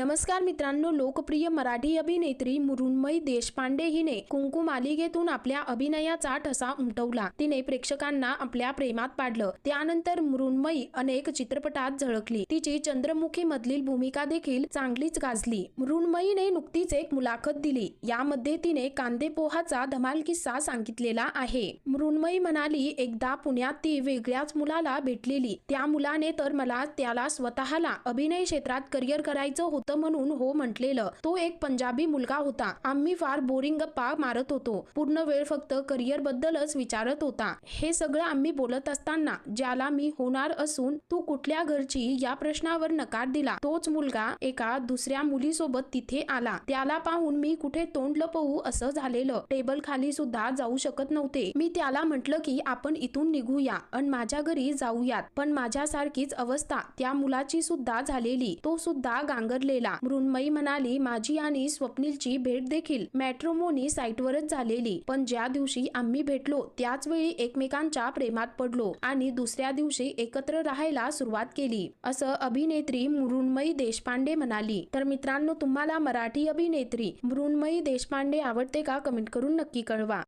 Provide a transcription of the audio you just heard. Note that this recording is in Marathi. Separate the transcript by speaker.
Speaker 1: नमस्कार मित्रांनो लोकप्रिय मराठी अभिनेत्री मृण्मयी देशपांडे हिने कुंकू मालिकेतून आपल्या अभिनयाचा ठसा उमटवला. तिने प्रेक्षकांना आपल्या प्रेमात पाडलं. त्यानंतर मृण्मयी अनेक चित्रपटात झळकली. तिची चंद्रमुखी मधील भूमिका देखील चांगलीच गाजली. मृण्मयीने नुकतीच एक मुलाखत दिली. यामध्ये तिने कांदे पोहाचा धमाल किस्सा सांगितलेला आहे. मृण्मयी म्हणाली एकदा पुण्यात ती वेगळ्याच मुलाला भेटलेली. त्या मुलाने तर मला त्याला स्वतःला अभिनय क्षेत्रात करिअर करायचं होतं. म्हणून हो म्हटलेलं. तो एक पंजाबी मुलगा होता. आम्ही फार बोरिंग गप्पा मारत होतो. पूर्ण वेळ फक्त करिअर बद्दलच विचारत होता. हे सगळं आम्ही बोलत असताना ज्याला मी होणार असून तू कुठल्या घरची या प्रश्नावर नकार दिला. तोच मुलगा एका दुसऱ्या मुलीसोबत तिथे आला. त्याला पाहून मी कुठे तोंड लपवू असं झालेलं. टेबल खाली सुद्धा जाऊ शकत नव्हते. मी त्याला म्हटलं की आपण इथून निघूया आणि माझ्या घरी जाऊयात. पण माझ्यासारखीच अवस्था त्या मुलाची सुद्धा झालेली. तो सुद्धा गांगरलेला. मृण्मयी म्हणाली माझी आणि स्वप्नीलची भेट देखील मॅट्रोमोनी साईटवरच झालेली. पण ज्या दिवशी आम्ही भेटलो त्याच वेळी एकमेकांच्या प्रेमात पडलो आणि दुसऱ्या दिवशी एकत्र राहायला सुरुवात केली. असं अभिनेत्री मृण्मयी देशपांडे म्हणाली. तर मित्रांनो तुम्हाला मराठी अभिनेत्री मृण्मयी देशपांडे आवडते का? कमेंट करून नक्की कळवा.